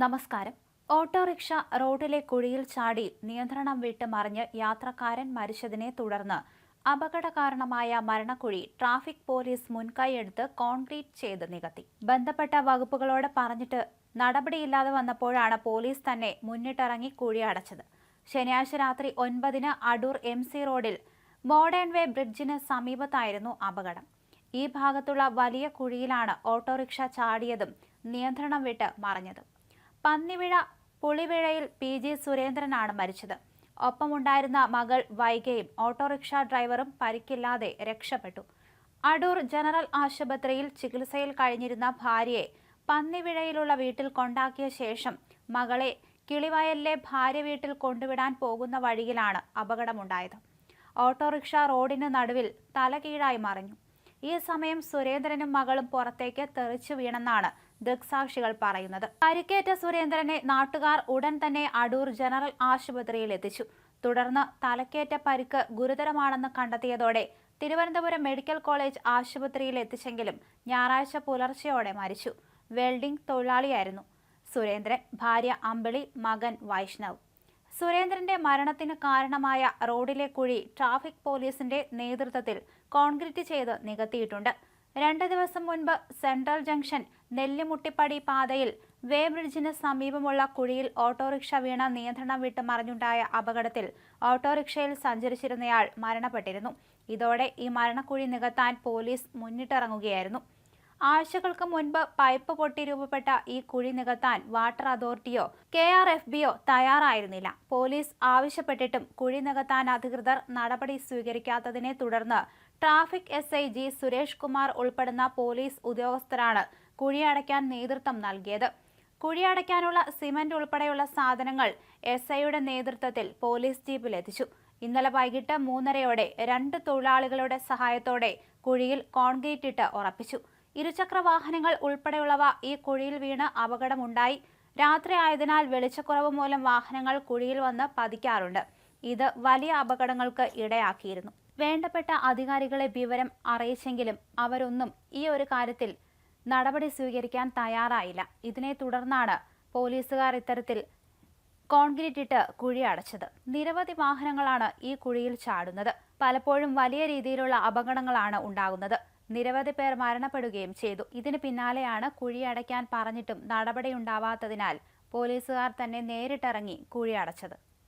നമസ്കാരം. ഓട്ടോറിക്ഷ റോഡിലെ കുഴിയിൽ ചാടി നിയന്ത്രണം വിട്ട് മറിഞ്ഞ് യാത്രക്കാരൻ മരിച്ചതിനെ തുടർന്ന് അപകട കാരണമായ മരണക്കുഴി ട്രാഫിക് പോലീസ് മുൻകൈയെടുത്ത് കോൺക്രീറ്റ് ചെയ്ത് നികത്തി. ബന്ധപ്പെട്ട വകുപ്പുകളോട് പറഞ്ഞിട്ട് നടപടിയില്ലാതെ വന്നപ്പോഴാണ് പോലീസ് തന്നെ മുന്നിട്ടിറങ്ങി കുഴി അടച്ചത്. ശനിയാഴ്ച രാത്രി ഒൻപതിന് അടൂർ എം സി റോഡിൽ മോഡേൺ വേ ബ്രിഡ്ജിന് സമീപത്തായിരുന്നു അപകടം. ഈ ഭാഗത്തുള്ള വലിയ കുഴിയിലാണ് ഓട്ടോറിക്ഷ ചാടിയതും നിയന്ത്രണം വിട്ട് മറിഞ്ഞതും. പന്നിവിഴ പുളിവിഴയിൽ പി ജി സുരേന്ദ്രനാണ് മരിച്ചത്. ഒപ്പമുണ്ടായിരുന്ന മകൾ വൈകയും ഓട്ടോറിക്ഷ ഡ്രൈവറും പരിക്കില്ലാതെ രക്ഷപ്പെട്ടു. അടൂർ ജനറൽ ആശുപത്രിയിൽ ചികിത്സയിൽ കഴിഞ്ഞിരുന്ന ഭാര്യയെ പന്നിവിഴയിലുള്ള വീട്ടിൽ കൊണ്ടാക്കിയ ശേഷം മകളെ കിളിവയലിലെ ഭാര്യ വീട്ടിൽ കൊണ്ടുവിടാൻ പോകുന്ന വഴിയിലാണ് അപകടമുണ്ടായത്. ഓട്ടോറിക്ഷ റോഡിന് നടുവിൽ തലകീഴായി മറിഞ്ഞു. ഈ സമയം സുരേന്ദ്രനും മകളും പുറത്തേക്ക് തെറിച്ചു വീണെന്നാണ് ദൃക്സാക്ഷികൾ പറയുന്നത്. പരിക്കേറ്റ സുരേന്ദ്രനെ നാട്ടുകാർ ഉടൻ തന്നെ അടൂർ ജനറൽ ആശുപത്രിയിൽ എത്തിച്ചു. തുടർന്ന് തലക്കേറ്റ പരിക്ക് ഗുരുതരമാണെന്ന് കണ്ടെത്തിയതോടെ തിരുവനന്തപുരം മെഡിക്കൽ കോളേജ് ആശുപത്രിയിൽ എത്തിച്ചെങ്കിലും ഞായറാഴ്ച പുലർച്ചെയോടെ മരിച്ചു. വെൽഡിംഗ് തൊഴിലാളിയായിരുന്നു സുരേന്ദ്രൻ. ഭാര്യ അമ്പിളി മകൻ വൈഷ്ണവ്. സുരേന്ദ്രന്റെ മരണത്തിന് കാരണമായ റോഡിലെ കുഴി ട്രാഫിക് പോലീസിന്റെ നേതൃത്വത്തിൽ കോൺക്രീറ്റ് ചെയ്ത് നികത്തിയിട്ടുണ്ട്. രണ്ട് ദിവസം മുൻപ് സെൻട്രൽ ജംഗ്ഷൻ നെല്ലിമുട്ടിപ്പടി പാതയിൽ വേ ബ്രിഡ്ജിന് സമീപമുള്ള കുഴിയിൽ ഓട്ടോറിക്ഷ വീണ നിയന്ത്രണം വിട്ട് മറിഞ്ഞുണ്ടായ അപകടത്തിൽ ഓട്ടോറിക്ഷയിൽ സഞ്ചരിച്ചിരുന്നയാൾ മരണപ്പെട്ടിരുന്നു. ഇതോടെ ഈ മരണക്കുഴി നികത്താൻ പോലീസ് മുന്നിട്ടിറങ്ങുകയായിരുന്നു. ആഴ്ചകൾക്ക് മുൻപ് പൈപ്പ് പൊട്ടി രൂപപ്പെട്ട ഈ കുഴി നികത്താൻ വാട്ടർ അതോറിറ്റിയോ കെ ആർ എഫ് ബിയോ തയ്യാറായിരുന്നില്ല. പോലീസ് ആവശ്യപ്പെട്ടിട്ടും കുഴി നികത്താൻ അധികൃതർ നടപടി സ്വീകരിക്കാത്തതിനെ തുടർന്ന് traffic S I G Suresh Kumar ഉൾപ്പെടുന്ന പോലീസ് ഉദ്യോഗസ്ഥരാണ് കുഴിയടയ്ക്കാൻ നേതൃത്വം നൽകിയത്. കുഴിയടയ്ക്കാനുള്ള സിമന്റ് ഉൾപ്പെടെയുള്ള സാധനങ്ങൾ എസ് ഐയുടെ നേതൃത്വത്തിൽ പോലീസ് ജീപ്പിൽ എത്തിച്ചു ഇന്നലെ വൈകിട്ട് മൂന്നരയോടെ രണ്ട് തൊഴിലാളികളുടെ സഹായത്തോടെ കുഴിയിൽ കോൺക്രീറ്റ് ഇട്ട് ഉറപ്പിച്ചു. ഇരുചക്ര വാഹനങ്ങൾ ഉൾപ്പെടെയുള്ളവ ഈ കുഴിയിൽ വീണ് അപകടമുണ്ടായി. രാത്രി ആയതിനാൽ വെളിച്ചക്കുറവ് മൂലം വാഹനങ്ങൾ കുഴിയിൽ വന്ന് പതിക്കാറുണ്ട്. ഇത് വലിയ അപകടങ്ങൾക്ക് ഇടയാക്കിയിരുന്നു. വേണ്ടപ്പെട്ട അധികാരികളെ വിവരം അറിയിച്ചെങ്കിലും അവരൊന്നും ഈ ഒരു കാര്യത്തിൽ നടപടി സ്വീകരിക്കാൻ തയ്യാറായില്ല. ഇതിനെ തുടർന്നാണ് പോലീസുകാർ ഇത്തരത്തിൽ കോൺക്രീറ്റ് ഇട്ട് കുഴി അടച്ചത്. നിരവധി വാഹനങ്ങളാണ് ഈ കുഴിയിൽ ചാടുന്നത്. പലപ്പോഴും വലിയ രീതിയിലുള്ള അപകടങ്ങളാണ് ഉണ്ടാകുന്നത്. നിരവധി പേർ മരണപ്പെടുകയും ചെയ്തു. ഇതിന് പിന്നാലെയാണ് കുഴി അടയ്ക്കാൻ പറഞ്ഞിട്ടും നടപടിയുണ്ടാവാത്തതിനാൽ പോലീസുകാർ തന്നെ നേരിട്ടിറങ്ങി കുഴി അടച്ചത്.